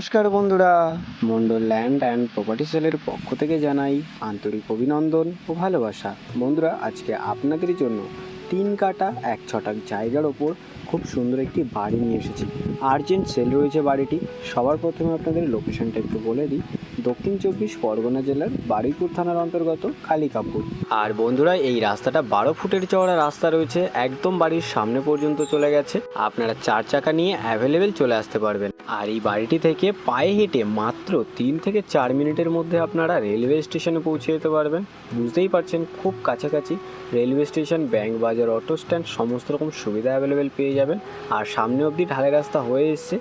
নমস্কার বন্ধুরা। Mondal land and property সেলের পক্ষ থেকে জানাই আন্তরিক অভিনন্দন ও ভালোবাসা। বন্ধুরা, আজকে আপনাদের জন্য তিন কাটা, এক ছটাক জায়গার ওপর খুব সুন্দর একটি বাড়ি নিয়ে এসেছি। আর্জেন্ট সেল রয়েছে বাড়িটি। সবার প্রথমে আপনাদের লোকেশনটা একটু বলে দিই। দক্ষিণ চব্বিশ পরগনা জেলার বারুইপুর থানার অন্তর্গত কালিকাপুর। আর বন্ধুরা, এই রাস্তাটা বারো ফুটের চওড়া রাস্তা রয়েছে, একদম বাড়ির সামনে পর্যন্ত চলে গেছে। আপনারা চার চাকা নিয়ে অ্যাভেলেবেল চলে আসতে পারবেন। আর এই বাড়িটি থেকে পায়ে হেঁটে মাত্র তিন থেকে চার মিনিটের মধ্যে আপনারা রেলওয়ে স্টেশনে পৌঁছে যেতে পারবেন। বুঝতেই পারছেন, খুব কাছাকাছি রেলওয়ে স্টেশন ব্যাংক বাজার অটো স্ট্যান্ড সমস্ত রকম সুবিধা অ্যাভেলেবেল পেয়ে যাবেন। আর সামনে অবধি ঢালাই রাস্তা হয়ে এসছে,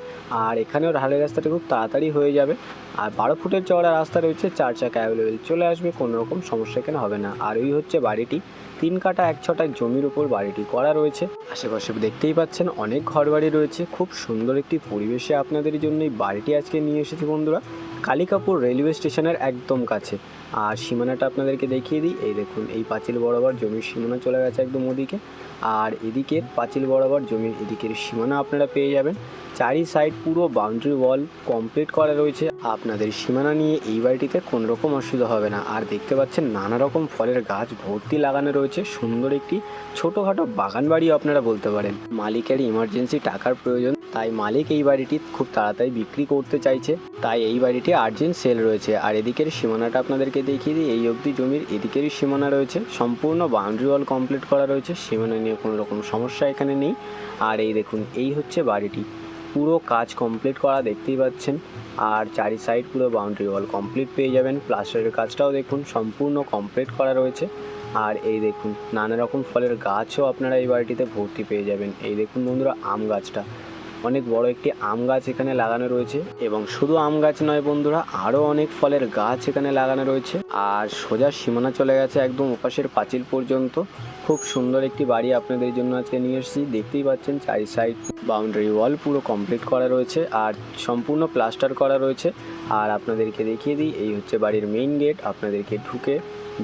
আর এখানেও ঢালাই রাস্তাটা খুব তাড়াতাড়ি হয়ে যাবে। আর বারো ফুটের চওড়া রাস্তা রয়েছে, চার চাকা অ্যাভেলেবেল চলে আসবে, কোনো রকম সমস্যা এখানে হবে না। আর ওই হচ্ছে বাড়িটি। তিন কাটা, এক ছটা জমির উপর বাড়িটি করা রয়েছে। আশেপাশে দেখতেই পাচ্ছেন, অনেক ঘর বাড়ি রয়েছে। খুব সুন্দর একটি পরিবেশে আপনাদের জন্য এই বাড়িটি আজকে নিয়ে এসেছি বন্ধুরা। কালিকাপুর রেলওয়ে স্টেশনের একদম কাছে। আর সীমানাটা আপনাদেরকে দেখিয়ে দিই। এই দেখুন, এই পাঁচিল বরাবর জমির সীমানা চলে গেছে একদম ওদিকে। আর এদিকে পাঁচিল বরাবর জমির এদিকের সীমানা আপনারা পেয়ে যাবেন। চারি সাইড পুরো বাউন্ডারি ওয়াল কমপ্লিট করা রয়েছে। আপনাদের সীমানা নিয়ে এই বাড়িটিতে কোনো রকম অসুবিধা হবে না। আর দেখতে পাচ্ছেন, নানা রকম ফলের গাছ ভর্তি লাগানো রয়েছে। সুন্দর একটি ছোটোখাটো বাগান বাড়িও আপনারা বলতে পারেন। মালিকের ইমার্জেন্সি টাকার প্রয়োজন। তাই মালিক এই বাড়িটি খুব তাড়াতাড়ি বিক্রি করতে চাইছে। তাই এই বাড়িটি আর্জেন্ট সেল রয়েছে। আর এদিকের সীমানাটা আপনাদেরকে দেখিয়ে দিই। এই অবধি জমির এদিকেরই সীমানা রয়েছে। সম্পূর্ণ বাউন্ডারি ওয়াল কমপ্লিট করা রয়েছে। সীমানা নিয়ে কোনো রকম সমস্যা এখানে নেই। আর এই দেখুন, এই হচ্ছে বাড়িটি। পুরো কাজ কমপ্লিট করা দেখতেই পাচ্ছেন। আর চারি সাইড পুরো বাউন্ডারি ওয়াল কমপ্লিট পেয়ে যাবেন। প্লাস্টারের কাজটাও দেখুন, সম্পূর্ণ কমপ্লিট করা রয়েছে। আর এই দেখুন, নানা রকম ফলের গাছও আপনারা এই বাড়িটিতে ভর্তি পেয়ে যাবেন। এই দেখুন বন্ধুরা, আম গাছটা। অনেক বড় একটি আম গাছ এখানে লাগানো রয়েছে এবং শুধু আম গাছ নয় বন্ধুরা আরও অনেক ফলের গাছ এখানে লাগানো রয়েছে। আর সোজা সীমানা চলে গেছে একদম ওপাশের পাঁচিল পর্যন্ত। খুব সুন্দর একটি বাড়ি আপনাদের জন্য আজকে নিয়ে এসেছি। দেখতেই পাচ্ছেন চারি সাইড বাউন্ডারি ওয়াল পুরো কমপ্লিট করা রয়েছে আর সম্পূর্ণ প্লাস্টার করা রয়েছে। আর আপনাদেরকে দেখিয়ে দিই, এই হচ্ছে বাড়ির মেইন গেট আপনাদেরকে ঢুকে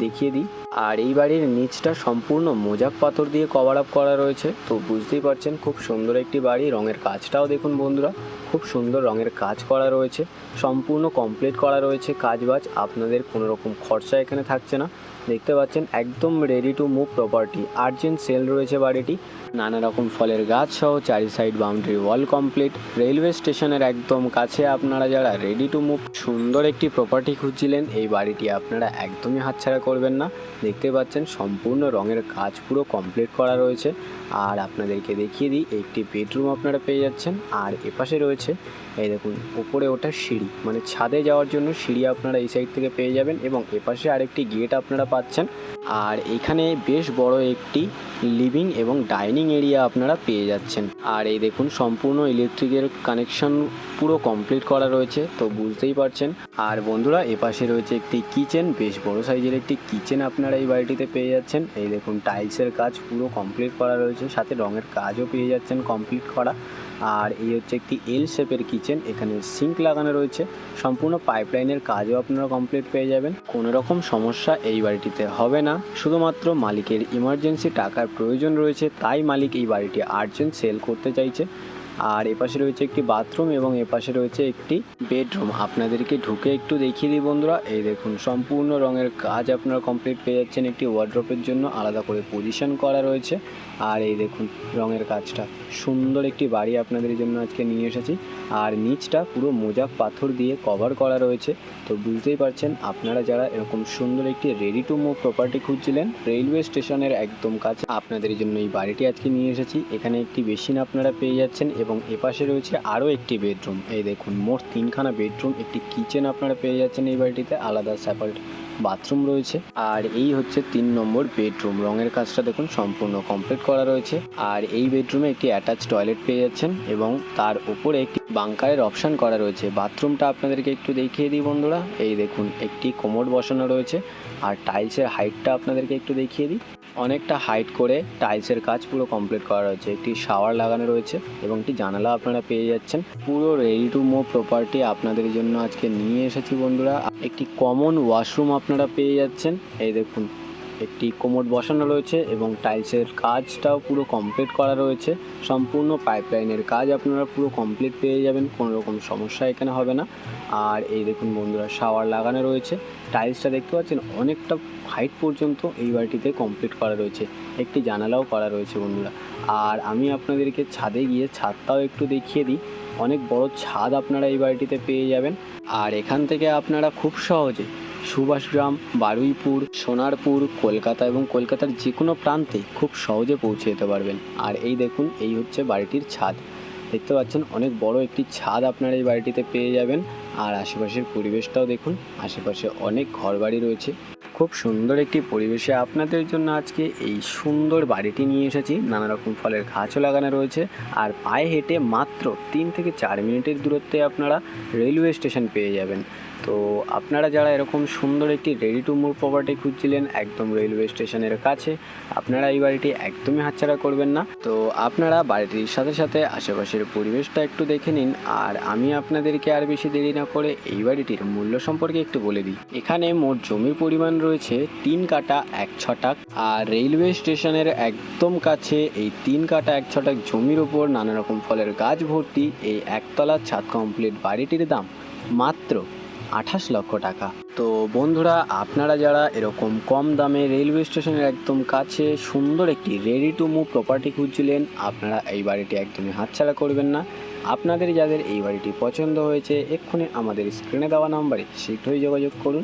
দেখিয়ে দিই। আর এই বাড়ির নিচটা সম্পূর্ণ মোজাক পাথর দিয়ে কভার আপ করা রয়েছে। তো বুঝতেই পারছেন, খুব সুন্দর একটি বাড়ি। রঙের কাজটাও দেখুন বন্ধুরা, খুব সুন্দর রঙের কাজ করা রয়েছে। সম্পূর্ণ কমপ্লিট করা রয়েছে কাজবাজ। আপনাদের কোনো রকম খরচা এখানে থাকছে না। দেখতে পাচ্ছেন, একদম ready to move property urgent sale রয়েছে বাড়িটি। নানা রকম ফলের গাছ সহ চারি side boundary wall complete railway স্টেশনের একদম কাছে আপনারা যারা রেডি টু মুভ সুন্দর একটি প্রপার্টি খুঁজছিলেন, এই বাড়িটি আপনারা একদমই হাতছাড়া করবেন না। দেখতে পাচ্ছেন, সম্পূর্ণ রঙের কাজ পুরো কমপ্লিট করা রয়েছে। আর আপনাদেরকে দেখিয়ে দিই, একটি বেডরুম আপনারা পেয়ে যাচ্ছেন। আর এপাশে রয়েছে, এই দেখুন, উপরে ওঠার সিঁড়ি। মানে ছাদে যাওয়ার জন্য সিঁড়ি আপনারা এই সাইড থেকে পেয়ে যাবেন এবং এপাশে আরেকটি গেট আপনারা পাচ্ছেন। আর এখানে বেশ বড় একটি লিভিং এবং ডাইনিং এরিয়া আপনারা পেয়ে যাচ্ছেন। আর এই দেখুন, সম্পূর্ণ ইলেকট্রিকের কানেকশন পুরো কমপ্লিট করা রয়েছে, তো বুঝতেই পারছেন। আর বন্ধুরা, এপাশে রয়েছে একটি কিচেন বেশ বড় সাইজের একটি কিচেন আপনারা এই বাড়িটিতে পেয়ে যাচ্ছেন। এই দেখুন টাইলসের কাজ পুরো কমপ্লিট করা রয়েছে। সাথে রঙের কাজও পেয়ে যাচ্ছেন কমপ্লিট করা। আর এই হচ্ছে একটি এল শেপের কিচেন এখানে সিঙ্ক লাগানো রয়েছে। সম্পূর্ণ পাইপলাইনের কাজও আপনারা কমপ্লিট পেয়ে যাবেন। কোনো রকম সমস্যা এই বাড়িটিতে হবে না। শুধুমাত্র মালিকের ইমার্জেন্সি টাকার প্রয়োজন রয়েছে। তাই মালিক এই বাড়িটি আর্জেন্ট সেল করতে চাইছে। আর এপাশে রয়েছে একটি বাথরুম এবং এপাশে রয়েছে একটি বেডরুম। আপনাদেরকে ঢুকে একটু দেখিয়ে দিই বন্ধুরা। এই দেখুন, সম্পূর্ণ রঙের কাজ আপনারা কমপ্লিট পেয়ে যাচ্ছেন। একটি ওয়ার্ড্রপের জন্য আলাদা করে পজিশন করা রয়েছে। আর এই দেখুন, রঙের কাজটা। সুন্দর একটি বাড়ি আপনাদের জন্য আজকে নিয়ে এসেছি। আর নিচটা পুরো মোজাক পাথর দিয়ে কভার করা রয়েছে। তো বুঝতেই পারছেন, আপনারা যারা এরকম সুন্দর একটি রেডি টু মুভ প্রপার্টি খুঁজছিলেন রেলওয়ে স্টেশনের একদম কাছে, আপনাদের জন্য এই বাড়িটি আজকে নিয়ে এসেছি। এখানে একটি বেসিন আপনারা পেয়ে যাচ্ছেন এবং এপাশে রয়েছে আরও একটি বেডরুম। এই দেখুন, মোট তিনখানা বেডরুম, একটি কিচেন আপনারা পেয়ে যাচ্ছেন এই বাড়িটিতে, আলাদা সেপারেট বাথরুম রয়েছে। আর এই হচ্ছে তিন নম্বর বেডরুম, রঙের কাজটা দেখুন সম্পূর্ণ কমপ্লিট করা রয়েছে। আর এই বেডরুমে একটি অ্যাটাচ টয়লেট পেয়ে যাচ্ছেন এবং তার উপরে একটি বাংকারের অপশন করা রয়েছে। বাথরুমটা আপনাদেরকে একটু দেখিয়ে দিই বন্ধুরা। এই দেখুন, একটি কোমোড বসানো রয়েছে। আর টাইলসের হাইটটা আপনাদেরকে একটু দেখিয়ে দিই। অনেকটা হাইট করে টাইলসের কাজ পুরো কমপ্লিট করা রয়েছে। একটি শাওয়ার লাগানো রয়েছে এবং একটি জানালা আপনারা পেয়ে যাচ্ছেন। পুরো রেডি টু মুভ প্রপার্টি আপনাদের জন্য আজকে নিয়ে এসেছি বন্ধুরা। একটি কমন ওয়াশরুম আপনারা পেয়ে যাচ্ছেন। এই দেখুন। একটি কোমোড বসানো রয়েছে এবং টাইলসের কাজটাও পুরো কমপ্লিট করা রয়েছে। সম্পূর্ণ পাইপলাইনের কাজ আপনারা পুরো কমপ্লিট পেয়ে যাবেন, কোনো রকম সমস্যা এখানে হবে না। আর এই দেখুন বন্ধুরা, শাওয়ার লাগানো রয়েছে। টাইলসটা দেখতে পাচ্ছেন, অনেকটা হাইট পর্যন্ত এই বাড়িটিতে কমপ্লিট করা রয়েছে। একটি জানালাও করা রয়েছে বন্ধুরা। আর আমি আপনাদেরকে ছাদে গিয়ে ছাদটাও একটু দেখিয়ে দিই। অনেক বড় ছাদ আপনারা এই বাড়িটিতে পেয়ে যাবেন। আর এখান থেকে আপনারা খুব সহজে সুভাষগ্রাম, বারুইপুর, সোনারপুর, কলকাতা এবং কলকাতার যে কোনো প্রান্তে খুব সহজে পৌঁছে যেতে পারবেন। আর এই দেখুন, এই হচ্ছে বাড়িটির ছাদ। দেখতে পাচ্ছেন, অনেক বড় একটি ছাদ আপনারা এই বাড়িটিতে পেয়ে যাবেন। আর আশেপাশের পরিবেশটাও দেখুন, আশেপাশে অনেক ঘরবাড়ি রয়েছে। খুব সুন্দর একটি পরিবেশে আপনাদের জন্য আজকে এই সুন্দর বাড়িটি নিয়ে এসেছি। নানা রকম ফলের গাছও লাগানো রয়েছে। আর পায়ে হেঁটে মাত্র তিন থেকে চার মিনিটের দূরত্বে আপনারা রেলওয়ে স্টেশন পেয়ে যাবেন। তো আপনারা যারা এরকম সুন্দর একটি রেডি টু মুভ প্রপার্টি খুঁজছিলেন, একদম রেলওয়ে স্টেশনের কাছে, আপনারা এই বাড়িটি একদমই হাতছাড়া করবেন না। তো আপনারা বাড়িটির সাথে সাথে আশেপাশের পরিবেশটা একটু দেখে নিন। আর আমি আপনাদেরকে আর বেশি দেরি না করে এই বাড়িটির মূল্য সম্পর্কে একটু বলে দিই। এখানে মোট জমির পরিমাণ রয়েছে তিন কাটা এক ছটাক, আর রেলওয়ে স্টেশনের একদম কাছে এই তিন কাটা এক ছটাক জমির ওপর নানা রকম ফলের গাছ ভর্তি এই একতলা ছাদ কমপ্লিট বাড়িটির দাম মাত্র আঠাশ লক্ষ টাকা। তো বন্ধুরা, আপনারা যারা এরকম কম দামে রেলওয়ে স্টেশনের একদম কাছে সুন্দর একটি রেডি টু মুভ প্রপার্টি খুঁজছিলেন, আপনারা এই বাড়িটি একদমই হাতছাড়া করবেন না। আপনাদের যাদের এই বাড়িটি পছন্দ হয়েছে, এক্ষুনি আমাদের স্ক্রিনে দেওয়া নাম্বারে শীঘ্রই যোগাযোগ করুন।